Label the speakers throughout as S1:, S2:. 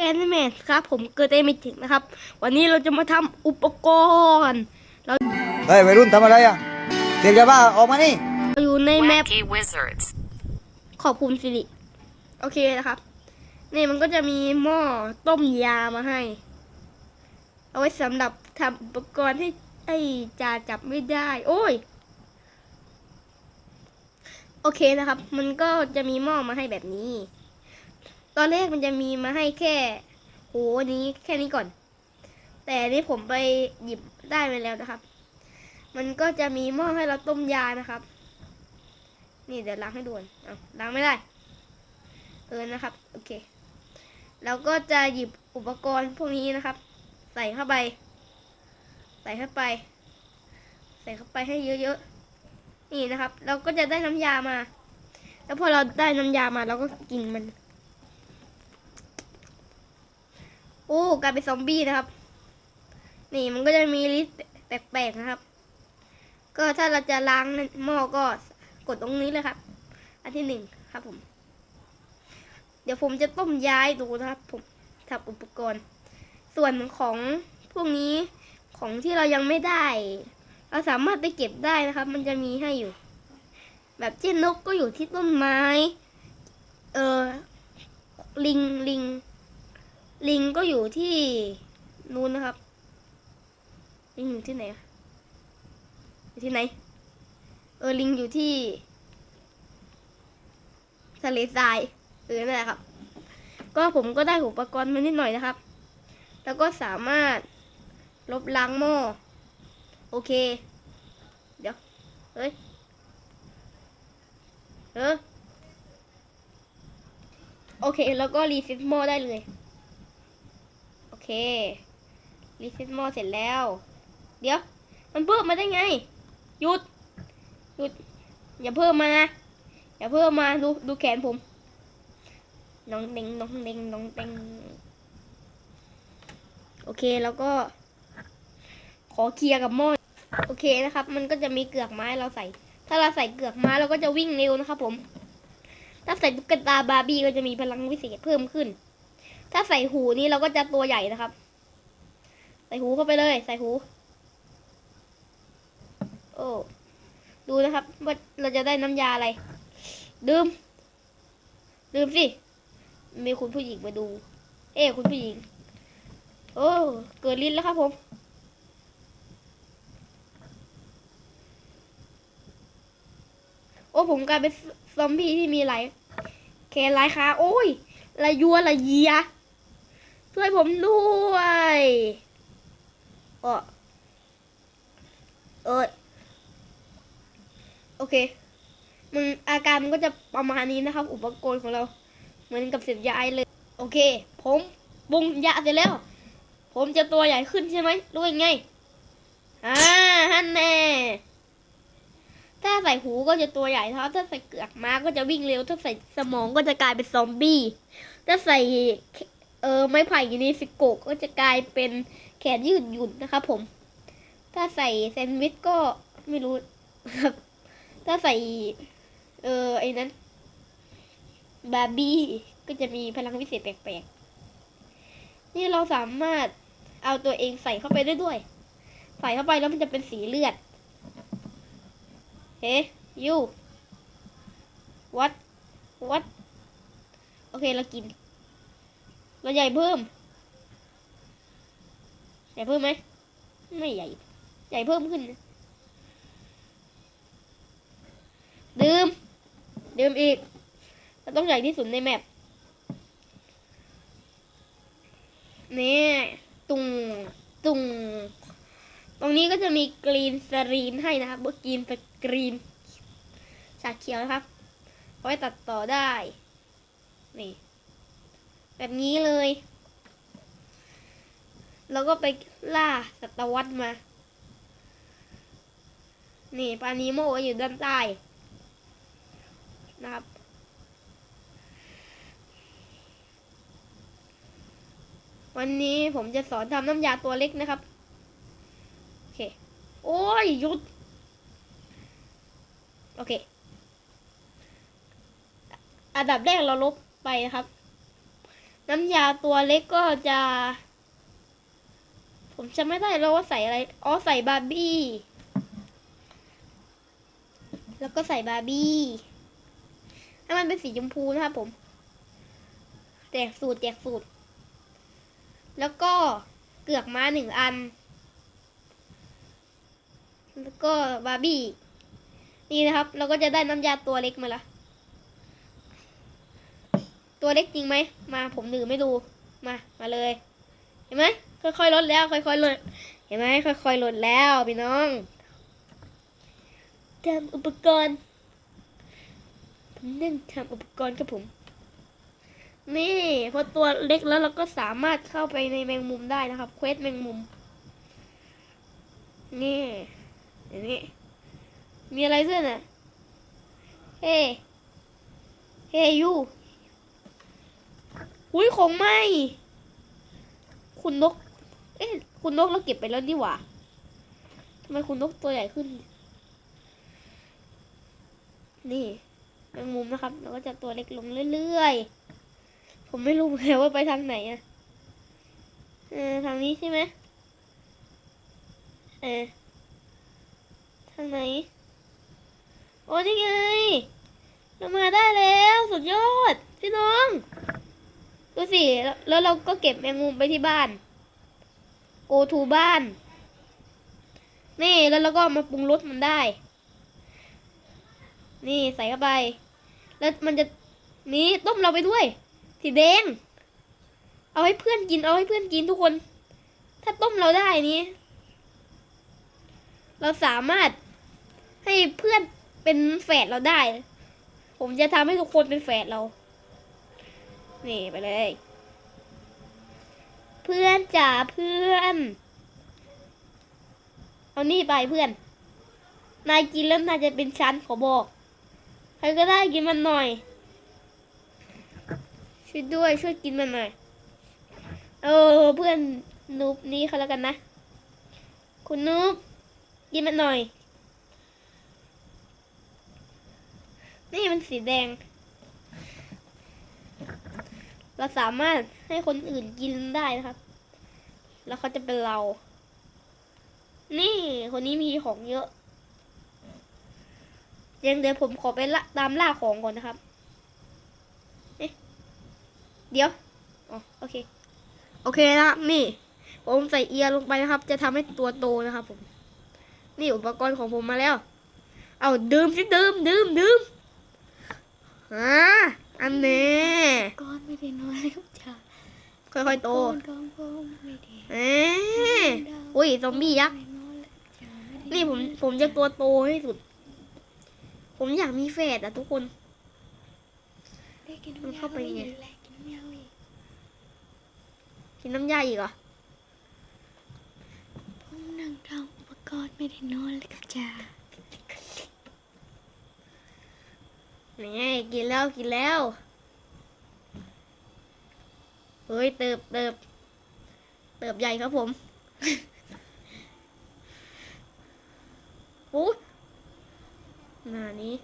S1: แอนแมนครับผมเกิดได้ไม่ถึงนะครับ วันนี้เราจะมาทำอุปกรณ์เรา
S2: เฮ้ยวัยรุ่นทำอะไรอะเสียงยาบ้าออกมานี่
S1: อยู่ในแมป
S3: Wacky Wizards.
S1: ขอบคุณสิริโอเคนะครับ นี่มันก็จะมีหม้อต้มยามาให้ เอาไว้สำหรับทำอุปกรณ์ให้ไอ้จ่าจับไม่ได้ โอ้ย โอเคนะครับ มันก็จะมีหม้อมาให้แบบนี้ ตอนแรกมันจะมีมาให้แค่โหนี้แค่นี้ก่อน แต่นี่ผมไปหยิบได้ไปแล้วนะครับ มันก็จะมีหม้อให้เราต้มยานะครับ นี่เดี๋ยวล้างให้ด่วนเอาล้างไม่ได้ เออนะครับ โอเค เราก็จะหยิบอุปกรณ์พวกนี้นะครับ ใส่เข้าไป ใส่เข้าไป ใส่เข้าไปให้เยอะๆ นี่นะครับ เราก็จะได้น้ำยามา แล้วพอเราได้น้ำยามาเราก็กินมัน โอ้กลายเป็นซอมบี้นะครับ นี่มันก็จะมีลิสต์แปลกๆนะครับ ก็ถ้าเราจะล้างหม้อก็กดตรงนี้เลยครับ อันที่หนึ่งครับผม เดี๋ยวผมจะต้มย้ายดูนะครับ ผมทำอุปกรณ์ ส่วนของพวกนี้ของที่เรายังไม่ได้ เราสามารถไปเก็บได้นะครับ มันจะมีให้อยู่ แบบเช่นนกก็อยู่ที่ต้นไม้ เออลิงลิง ลิงก็อยู่ที่นู้นนะครับ ลิงอยู่ที่ไหนอยู่ที่ไหน เออลิงอยู่ที่ ทะเลทรายเออนั่นแหละครับ ก็ผมก็ได้อุปกรณ์มานิดหน่อยนะครับ แล้วก็สามารถลบล้างหม้อโอเค เดี๋ยว เฮ้ยเออโอเค แล้วก็รีเซ็ตหม้อได้เลย เครีเซ็ตหม้อเสร็จแล้ว เดี๋ยว มันเพิ่มมาได้ไง หยุด หยุด อย่าเพิ่มมานะ อย่าเพิ่มมาดูดูแขนผมน้องเด้งน้องเด้งน้องเด้งโอเคแล้วก็ ขอเคลียร์กับหม้อโอเคนะครับ มันก็จะมีเกือกไม้เราใส่ ถ้าเราใส่เกือกไม้เราก็จะวิ่งเร็วนะครับผม ถ้าใส่ตุ๊กตาบาร์บี้ก็จะมีพลังวิเศษเพิ่มขึ้น ถ้าใส่หูนี่เราก็จะตัวใหญ่นะครับ ใส่หูเข้าไปเลย ใส่หู โอ้ดูนะครับว่าเราจะได้น้ำยาอะไร ดื่ม ดื่มสิ มีคุณผู้หญิงมาดู เอ้คุณผู้หญิง โอ้เกิดลิ้นแล้วครับผมโอ้ผมกลายเป็นซอมบี้ที่มีหลายแขนหลายขาโอ้ยละยัวละเยีย ช่วยผมด้วยเออเออโอเคมันอาการมันก็จะประมาณนี้นะครับ อุปกรณ์ของเรา เหมือนกับเสียบยาไอเลย โอเค ผมปรุงยาเสร็จแล้ว ผมจะตัวใหญ่ขึ้นใช่ไหมรู้ยังไงอ่าฮันแน่ถ้าใส่หูก็จะตัวใหญ่นะครับ ถ้าใส่เกือกม้าก็จะวิ่งเร็ว ถ้าใส่สมองก็จะกลายเป็นซอมบี้ ถ้าใส่ เออไม้ไผ่ยูนิฟิโกก็จะกลายเป็นแขนยืดหยุ่นนะครับผม ถ้าใส่แซนด์วิชก็ไม่รู้ครับ ถ้าใส่ เออไอ้นั้นบาร์บี้ก็จะมีพลังวิเศษแปลกๆ นี่เราสามารถเอาตัวเองใส่เข้าไปได้ด้วย ใส่เข้าไปแล้วมันจะเป็นสีเลือด เฮ้ยูวัดวัดโอเคเรากิน เราใหญ่เพิ่ม ใหญ่เพิ่มไหม ไม่ใหญ่ ใหญ่เพิ่มขึ้น ดื่ม ดื่มอีก เราต้องใหญ่ที่สุดในแมปนี่ตุงตุงตรงนี้ก็จะมีกรีนสรีนให้นะครับกรีนเป็นกรีนฉากเขียวนะครับ เอาไว้ตัดต่อได้ นี่ แบบนี้เลย แล้วก็ไปล่าสัตวัตมา นี่ปลานีโมอยู่ด้านใต้นะครับ วันนี้ผมจะสอนทำน้ำยาตัวเล็กนะครับ โอเค โอ้ยหยุด โอเค อันดับแรกเราลบไปนะครับ น้ำยาตัวเล็กก็จะ ผมจำไม่ได้แล้วว่าใส่อะไรอ๋อใส่บาร์บี้ แล้วก็ใส่บาร์บี้ให้มันเป็นสีชมพูนะครับผม แจกสูตรแจกสูตร แล้วก็เกือกม้าหนึ่งอัน แล้วก็บาร์บี้ นี่นะครับ เราก็จะได้น้ำยาตัวเล็กมาละ ตัวเล็กจริงไหมมาผมดื่มไม่ดูมามาเลย เห็นไหมค่อยๆลดแล้ว ค่อยๆลดเห็นไหมค่อยๆลดแล้วพี่น้องทำอุปกรณ์ผมนั่งทำอุปกรณ์ครับผม นี่พอตัวเล็กแล้วเราก็สามารถเข้าไปในแมงมุมได้นะครับเควสแมงมุม นี่อย่างนี้มีอะไรด้วยน่ะเฮ้ เฮ้ยู อุ้ยของไหมคุณนก เอ๊ะคุณนกเราเก็บไปแล้วนี่หว่าทำไมคุณนกตัวใหญ่ขึ้น นี่แมงมุมนะครับเราก็จะตัวเล็กลงเรื่อยๆ ผมไม่รู้เหมือนกันว่าไปทางไหนอะเออทางนี้ใช่ไหมเออทางไหน โอ้นี่ไงเรามาได้แล้ว สุดยอด พี่น้อง ดูสิแล้วแล้วเราก็เก็บแมงมุมไปที่บ้าน โกทูบ้าน นี่แล้วเราก็มาปรุงรสมันได้ นี่ใส่เข้าไป แล้วมันจะนี่ต้มเราไปด้วย สีแดง เอาให้เพื่อนกิน เอาให้เพื่อนกินทุกคน ถ้าต้มเราได้นี้ เราสามารถให้เพื่อนเป็นแฝดเราได้ ผมจะทำให้ทุกคนเป็นแฝดเรา นี่ไปเลย เพื่อนจ๋าเพื่อน เอานี่ไปเพื่อน นายกินแล้วนายจะเป็นชั้นขอบอก ใครก็ได้กินมันหน่อย ช่วยด้วยช่วยกินมันหน่อย เออเพื่อนนุบนี้เขาแล้วกันนะ คุณนุบกินมันหน่อย นี่มันสีแดง เราสามารถให้คนอื่นกินได้นะครับ แล้วเขาจะเป็นเรา นี่คนนี้มีของเยอะยังเดี๋ยวผมขอไปละตามล่าของก่อนนะครับเอ๊ะเดี๋ยวอ๋อโอเค โอเคนะนี่ ผมใส่เอียร์ลงไปนะครับ จะทำให้ตัวโตนะครับผม นี่อุปกรณ์ของผมมาแล้ว เอาดื่มสิดื่มดื่มดื่มอ่าอันนี้
S3: ก้อนไม่ได้น้อยครับจ้า
S1: ค่อยๆโต
S3: ก้อนก้อนก้อนไม่ได้
S1: เอ๊ะอุ้ยซอมบี้ยักษ์
S3: ไม่น้อยเลยจ้าไได้
S1: นี่ผมผมจะตัวโตที่สุด ผมอยากมีแฝดอะทุกคน
S3: ได้กิน
S1: มัน
S3: น้ำยา
S1: เข้าไปไง
S3: ม่ด้แลกกินน้ำยาอีก
S1: กินน้ำยาอีกเหรอ
S3: ผมนั่งทำอุปกรณ์ไม่ได้น้อยเลยครับจ้า
S1: นี่กินแล้วกินแล้ว เฮ้ยเติบเติบเติบใหญ่ครับผมโอ้หน้านี้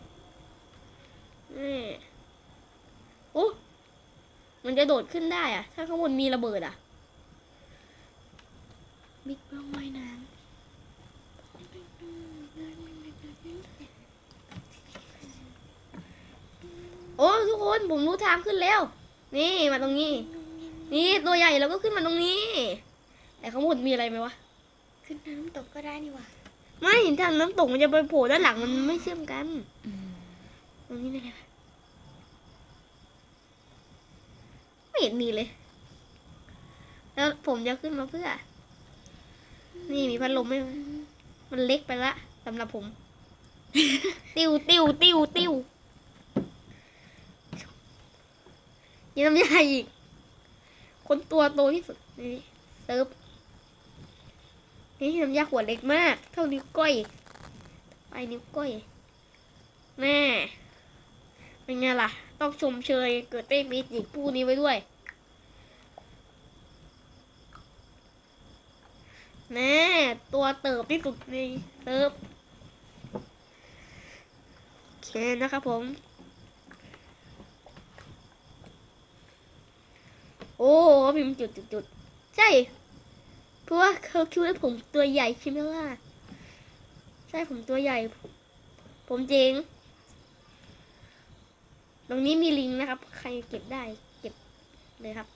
S1: นี่โอ้มันจะโดดขึ้นได้อะถ้าข้างบนมีระเบิดอะ
S3: บิ๊กบ้องว่ายน้
S1: โอ้ทุกคนผมรู้ทางขึ้นแล้ว นี่มาตรงนี้ นี่ตัวใหญ่เราก็ขึ้นมาตรงนี้ แต่ข้างบนมีอะไรไหมวะำ
S3: ขึ้นน้ำตกก็ได้นี่หว่า
S1: ไม่ทางน้ำตกมันจะไปโผล่ด้านหลังมันไม่เชื่อมกันตรงนี้ได้ไหมวะไม่เห็นมีเลย แล้วผมจะขึ้นมาเพื่อ นี่มีพัดลมไหมวะมันเล็กไปละสำหรับผม ติ้วติ้วติ้วติ้วยิงน้ำยาอีก คนตัวโตที่สุดนี่เซิร์ฟนี่น้ำยาขวดเล็กมาก เท่านิ้วก้อยไปนิ้วก้อยแม่เป็นไงล่ะ ต้องชมเชยเกิดเต้มีจิกผู้นี้ไว้ด้วยแม่ตัวเติบที่สุดในเติบโอเคนะครับผม อ้พิมพ์จุดจุดจุดใช่ เพราะว่าเขาคิดว่าผมตัวใหญ่ใช่ไหมล่ะ ใช่ผมตัวใหญ่ ผมเจงตรงนี้มีลิงนะครับ ใครเก็บได้ เก็บเลยครับ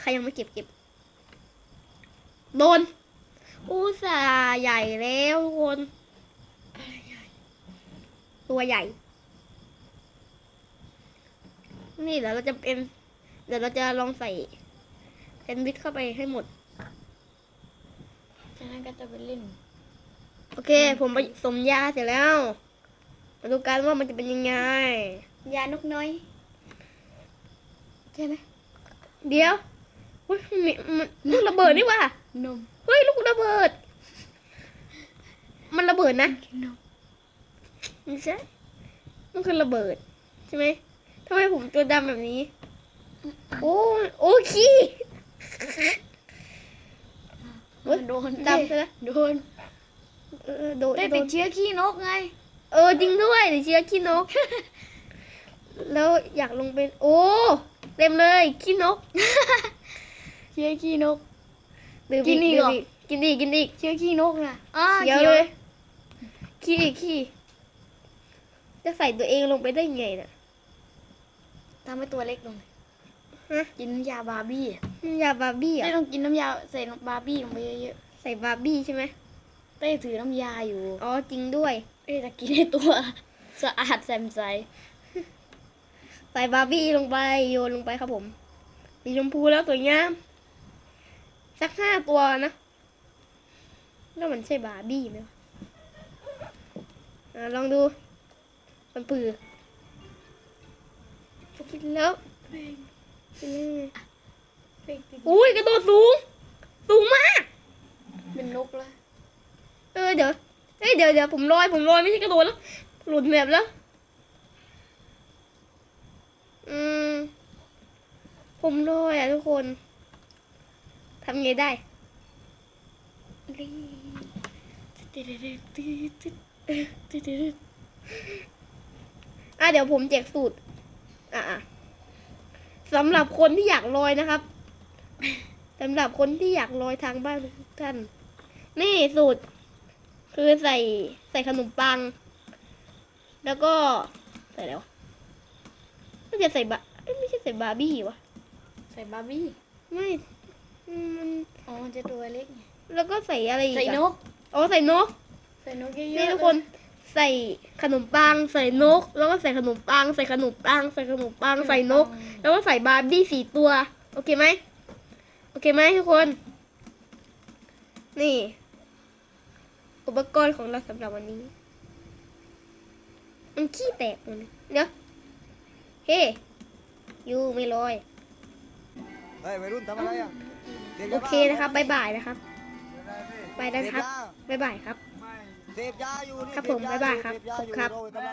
S1: ใครยังไม่เก็บเก็บ โดน อุตส่าห์ใหญ่แล้วคน ตัวใหญ่ นี่เดี๋ยวเราจะเป็น เดี๋ยวเราจะลองใส่แซนด์วิชเข้าไปให้หมด
S3: จากนั้นก็จะไปเล่น
S1: โอเค ผมผสมยาเสร็จแล้ว มาดูกันว่ามันจะเป็นยังไง
S3: ยานกน้อย ใช่ไหม
S1: เดี๋ยวเฮ้ยมันมีมันลูกระเบิดนี่หว่ะ
S3: นม
S1: เฮ้ยลูกระเบิด มันระเบิดนะ
S3: กินนม
S1: ไม่ใช่มันคือระเบิด ใช่ไหมทำไมผมตัวดำแบบนี้ โอ้โอ้ขี้เฮ้ย
S3: โดน
S1: ดำใช่ไหม
S3: โดน
S1: เออโดน
S3: ได้
S1: โด
S3: ติด
S1: น
S3: เชื้อขี้นกไง
S1: เออจริงด้วยเดี๋ยวเชื้อขี้นก แล้วอยากลงเป็นโอ้เต็มเลยขี้นก
S3: เชื้อขี้นก
S1: ดื่ม
S3: กินอีกเหรอ
S1: ดื่มกินอีกกินอีก
S3: เชื้อขี้นกน่ะอ้า
S1: เขียวเลยขี้อีกขี้จะใส่ตัวเองลงไปได้ไงน่ะ
S3: ทำให้ตัวเล็กลง
S1: ฮะ
S3: กินน้ำยาบาร์บี้อะ
S1: ยาบาร์บี้เหร
S3: เต้
S1: อะ
S3: ต้องกินน้ำยาใส่บาร์บี้ลงไปเยอะ
S1: ใส่บาร์บี้ใช่ไหม
S3: ๆเต้ถือน้ำยาอยู่
S1: อ๋อจริงด้วย
S3: เต้จะกินให้ตัว สะอาดแจ่มใส
S1: ใส่บาร์บี้ลงไปโยนลงไปครับผมสีชมพูแล้วสวยงามสักห้าตัวนะแล้วมันใช่บาร์บี้ไหมวะอะลองดูมันปือกินแล้วเป็นยังไง อุ้ยกระโดดสูง สูงมาก
S3: เป็นนกแล้ว
S1: เออเดี๋ยวเอ้ยเดี๋ยวเดี๋ยวผมลอยผมลอยไม่ใช่กระโดดแล้ว หลุดแบบแล้ว อืม ผมลอยอะทุกคนทำไงได้อะเดี๋ยวผมแจกสูตร อะอะ สำหรับคนที่อยากลอยนะครับสำหรับคนที่อยากลอยทางบ้านทุกท่าน นี่สูตร คือใส่ใส่ขนมปัง แล้วก็ใส่แล้วะน่าจะใส่บะเอ้ยไม่ใช่ใส่บาร์บี้วะ
S3: ใส่บาร์บี้
S1: ไม่อืมมัน
S3: อ๋อมันจะตัวเล็กไง
S1: แล้วก็ใส่อะไรอีก
S3: ใส่
S1: อะ
S3: นก
S1: อ๋อใส่นก
S3: ใส่นกเยอะๆ
S1: นี่ทุกคน ใส่ขนมปังใส่นก แล้วก็ใส่ขนมปัง ใส่ขนมปัง ใส่ขนมปังใส่นก แล้วก็ใส่บาร์บี้สี่ตัว โอเคไหมโอเคไหมทุกคน นี่ อุปกรณ์ของเราสำหรับวันนี้ มันขี้แตกหมดเลยเดี๋ยวเฮ้ยูไม่ลอย
S2: เฮ้ยวัยรุ่นทำอะไรอะสพ
S1: โอยาาเคนะครับบ๊ายบายนะครับ ไปแล้วนะครับ
S2: เสพยา
S1: บ๊ายบายครับ
S2: เสพยาอยู่นี่
S1: ครับผม
S2: เสพ
S1: บ๊ายบายครับ
S2: เสพย
S1: ขอบคุณครับ
S2: อยู่โยกำลัง